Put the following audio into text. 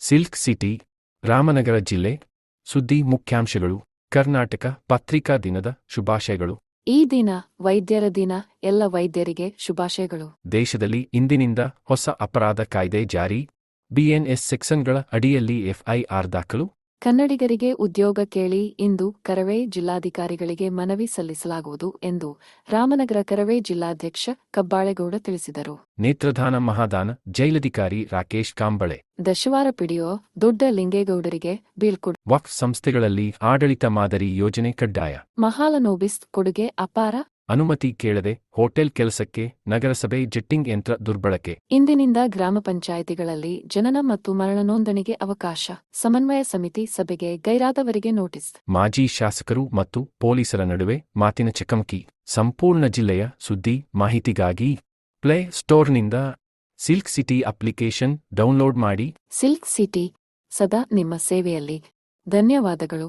Silk city Ramanagara ಜಿಲ್ಲೆ ಸುದ್ದಿ ಮುಖ್ಯಾಂಶಗಳು ಕರ್ನಾಟಕ ಪತ್ರಿಕಾ ದಿನದ ಶುಭಾಶಯಗಳು. ಈ ದಿನ ವೈದ್ಯರ ದಿನ ಎಲ್ಲ ವೈದ್ಯರಿಗೆ ಶುಭಾಶಯಗಳು. ದೇಶದಲ್ಲಿ ಇಂದಿನಿಂದ ಹೊಸ ಅಪರಾಧ ಕಾಯ್ದೆ ಜಾರಿ. ಬಿಎನ್ಎಸ್ ಸೆಕ್ಷನ್ಗಳ ಅಡಿಯಲ್ಲಿ ಎಫ್ಐಆರ್ ದಾಖಲು. ಕನ್ನಡಿಗರಿಗೆ ಉದ್ಯೋಗ ಕೇಳಿ ಇಂದು ಕರವೇ ಜಿಲ್ಲಾಧಿಕಾರಿಗಳಿಗೆ ಮನವಿ ಸಲ್ಲಿಸಲಾಗುವುದು ಎಂದು ರಾಮನಗರ ಕರವೇ ಜಿಲ್ಲಾಧ್ಯಕ್ಷ ಕಬ್ಬಾಳೆಗೌಡ ತಿಳಿಸಿದರು. ನೇತ್ರದಾನ ಮಹಾದಾನ ಜೈಲಧಿಕಾರಿ ರಾಕೇಶ್ ಕಾಂಬಳೆ. ದಶವಾರ ಪಿಡಿಯೋ ದೊಡ್ಡ ಲಿಂಗೇಗೌಡರಿಗೆ ಬೀಳ್ಕೊಡು. ವಕ್ಫ್ ಸಂಸ್ಥೆಗಳಲ್ಲಿ ಆಡಳಿತ ಮಾದರಿ ಯೋಜನೆ ಕಡ್ಡಾಯ. ಮಹಾಲನೋಬಿಸ್ ಕೊಡುಗೆ ಅಪಾರ. ಅನುಮತಿ ಕೇಳದೆ ಹೋಟೆಲ್ ಕೆಲಸಕ್ಕೆ ನಗರಸಭೆ ಜೆಟ್ಟಿಂಗ್ ಯಂತ್ರ ದುರ್ಬಳಕೆ. ಇಂದಿನಿಂದ ಗ್ರಾಮ ಪಂಚಾಯಿತಿಗಳಲ್ಲಿ ಜನನ ಮತ್ತು ಮರಣ ನೋಂದಣಿಗೆ ಅವಕಾಶ. ಸಮನ್ವಯ ಸಮಿತಿ ಸಭೆಗೆ ಗೈರಾದವರಿಗೆ ನೋಟಿಸ್. ಮಾಜಿ ಶಾಸಕರು ಮತ್ತು ಪೊಲೀಸರ ನಡುವೆ ಮಾತಿನ ಚಕಮಕಿ. ಸಂಪೂರ್ಣ ಜಿಲ್ಲೆಯ ಸುದ್ದಿ ಮಾಹಿತಿಗಾಗಿ ಪ್ಲೇ ಸ್ಟೋರ್ನಿಂದ ಸಿಲ್ಕ್ ಸಿಟಿ ಅಪ್ಲಿಕೇಶನ್ ಡೌನ್ಲೋಡ್ ಮಾಡಿ. ಸಿಲ್ಕ್ ಸಿಟಿ ಸದಾ ನಿಮ್ಮ ಸೇವೆಯಲ್ಲಿ. ಧನ್ಯವಾದಗಳು.